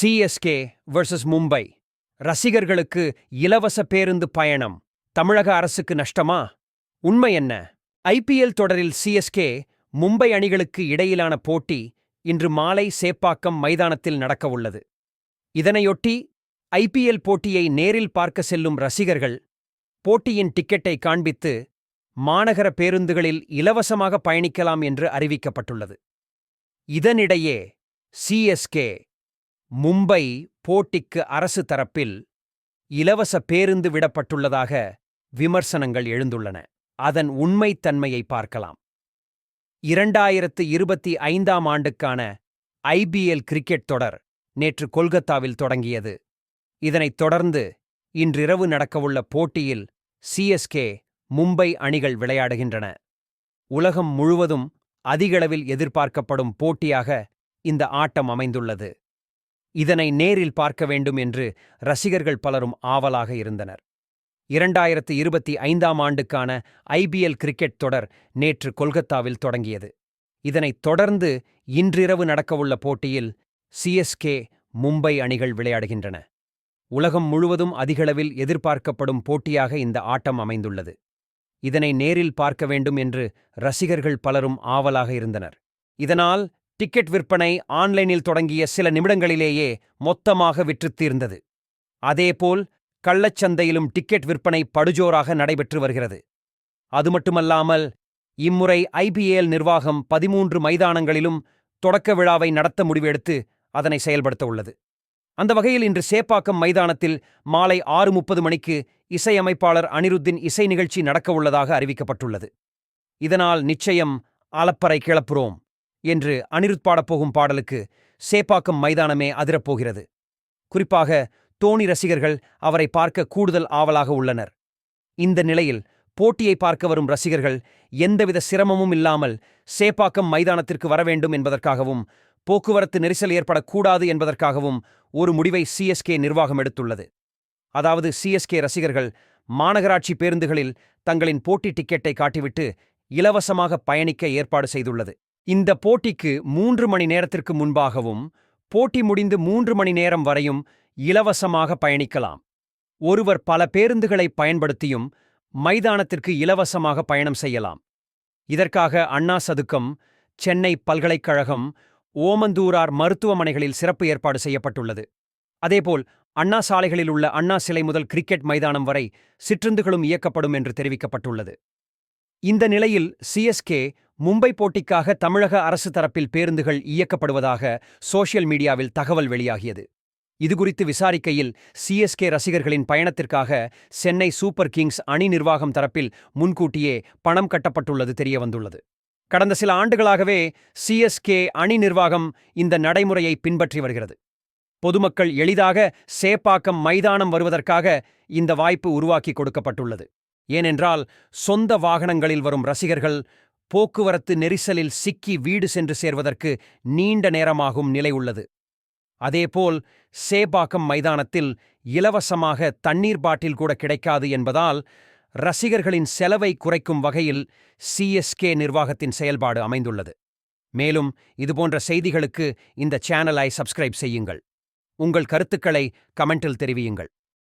CSK versus Mumbai ரசிகர்களுக்கு இலவச பேருந்து பயணம். தமிழக அரசுக்கு நஷ்டமா? உண்மை என்ன? ஐபிஎல் தொடரில் சிஎஸ்கே மும்பை அணிகளுக்கு இடையிலான போட்டி இன்று மாலை சேப்பாக்கம் மைதானத்தில் நடக்கவுள்ளது. இதனையொட்டி ஐபிஎல் போட்டியை நேரில் பார்க்க செல்லும் ரசிகர்கள் போட்டியின் டிக்கெட்டை காண்பித்து மாநகர பேருந்துகளில் இலவசமாக பயணிக்கலாம் என்று அறிவிக்கப்பட்டுள்ளது. இதனிடையே சிஎஸ்கே மும்பை போட்டிக்கு அரசு தரப்பில் இலவச பேருந்து விடப்பட்டுள்ளதாக விமர்சனங்கள் எழுந்துள்ளன. அதன் உண்மைத்தன்மையை பார்க்கலாம். இரண்டாயிரத்து இருபத்தி ஐந்தாம் ஆண்டுக்கான ஐபிஎல் கிரிக்கெட் தொடர் நேற்று கொல்கத்தாவில் தொடங்கியது. இதனைத் தொடர்ந்து இன்றிரவு நடக்கவுள்ள போட்டியில் சிஎஸ்கே மும்பை அணிகள் விளையாடுகின்றன. உலகம் முழுவதும் அதிகளவில் எதிர்பார்க்கப்படும் போட்டியாக இந்த ஆட்டம் அமைந்துள்ளது. இதனை நேரில் பார்க்க வேண்டும் என்று ரசிகர்கள் பலரும் ஆவலாக இருந்தனர். இரண்டாயிரத்து இருபத்தி ஐந்தாம் ஆண்டுக்கான ஐபிஎல் கிரிக்கெட் தொடர் நேற்று கொல்கத்தாவில் தொடங்கியது. இதனைத் தொடர்ந்து இன்றிரவு நடக்கவுள்ள போட்டியில் சிஎஸ்கே மும்பை அணிகள் விளையாடுகின்றன. உலகம் முழுவதும் அதிகளவில் எதிர்பார்க்கப்படும் போட்டியாக இந்த ஆட்டம் அமைந்துள்ளது. இதனை நேரில் பார்க்க வேண்டும் என்று ரசிகர்கள் பலரும் ஆவலாக இருந்தனர். இதனால் டிக்கெட் விற்பனை ஆன்லைனில் தொடங்கிய சில நிமிடங்களிலேயே மொத்தமாக விற்றுத்தீர்ந்தது அதேபோல் கள்ளச்சந்தையிலும் டிக்கெட் விற்பனை படுஜோராக நடைபெற்று வருகிறது. அது மட்டுமல்லாமல் இம்முறை ஐபிஏஎல் நிர்வாகம் பதிமூன்று மைதானங்களிலும் தொடக்க விழாவை நடத்த முடிவெடுத்து அதனை செயல்படுத்த உள்ளது. அந்த வகையில் இன்று சேப்பாக்கம் மைதானத்தில் மாலை ஆறு முப்பது மணிக்கு இசையமைப்பாளர் அனிருத்தின் இசை நிகழ்ச்சி நடக்கவுள்ளதாக அறிவிக்கப்பட்டுள்ளது. இதனால் நிச்சயம் அலப்பறை கிளப்புறோம். என்று அனிருத் பாடப்போகும் பாடலுக்கு சேப்பாக்கம் மைதானமே அதிரப்போகிறது. குறிப்பாக தோனி ரசிகர்கள் அவரை பார்க்க கூடுதல் ஆவலாக உள்ளனர். இந்த நிலையில் போட்டியை பார்க்க வரும் ரசிகர்கள் எந்தவித சிரமமும் இல்லாமல் சேப்பாக்கம் மைதானத்திற்கு வர வேண்டும் என்பதற்காகவும் போக்குவரத்து நெரிசல் ஏற்படக்கூடாது என்பதற்காகவும் ஒரு முடிவை சிஎஸ்கே நிர்வாகம் எடுத்துள்ளது. அதாவது சிஎஸ்கே ரசிகர்கள் மாநகராட்சி பேருந்துகளில் தங்களின் போட்டி டிக்கெட்டை காட்டிவிட்டு இலவசமாக பயணிக்க ஏற்பாடு செய்துள்ளது. இந்த போட்டிக்கு மூன்று மணி நேரத்திற்கு முன்பாகவும் போட்டி முடிந்து மூன்று மணி நேரம் வரையும் இலவசமாக பயணிக்கலாம். ஒருவர் பல பேருந்துகளை பயன்படுத்தியும் மைதானத்திற்கு இலவசமாக பயணம் செய்யலாம். இதற்காக அண்ணா சதுக்கம் சென்னை பல்கலைக்கழகம் ஓமந்தூரார் மருத்துவமனைகளில் சிறப்பு ஏற்பாடு செய்யப்பட்டுள்ளது. அதேபோல் அண்ணா சாலைகளில் உள்ள அண்ணா சிலை முதல் கிரிக்கெட் மைதானம் வரை சிற்றுந்துகளும் இயக்கப்படும் என்று தெரிவிக்கப்பட்டுள்ளது. இந்த நிலையில் சிஎஸ்கே மும்பை போட்டிக்காக தமிழக அரசு தரப்பில் பேருந்துகள் இயக்கப்படுவதாக சோஷியல் மீடியாவில் தகவல் வெளியாகியது. இதுகுறித்து விசாரிக்கையில் சிஎஸ்கே ரசிகர்களின் பயணத்திற்காக சென்னை சூப்பர் கிங்ஸ் அணி நிர்வாகம் தரப்பில் முன்கூட்டியே பணம் கட்டப்பட்டுள்ளது தெரியவந்துள்ளது. கடந்த சில ஆண்டுகளாகவே சிஎஸ்கே அணி நிர்வாகம் இந்த நடைமுறையை பின்பற்றி வருகிறது. பொதுமக்கள் எளிதாக சேப்பாக்கம் மைதானம் வருவதற்காக இந்த வாய்ப்பு உருவாக்கி கொடுக்கப்பட்டுள்ளது. ஏனென்றால் சொந்த வாகனங்களில் வரும் ரசிகர்கள் போக்குவரத்து நெரிசலில் சிக்கி வீடு சென்று சேர்வதற்கு நீண்ட நேரமாகும் நிலை உள்ளது. அதேபோல் சேபாக்கம் மைதானத்தில் இலவசமாக தண்ணீர் பாட்டில் கூட கிடைக்காது என்பதால் ரசிகர்களின் செலவை குறைக்கும் வகையில் சிஎஸ்கே நிர்வாகத்தின் செயல்பாடு அமைந்துள்ளது. மேலும் இதுபோன்ற செய்திகளுக்கு இந்த சேனலை சப்ஸ்கிரைப் செய்யுங்கள். உங்கள் கருத்துக்களை கமெண்டில் தெரிவியுங்கள்.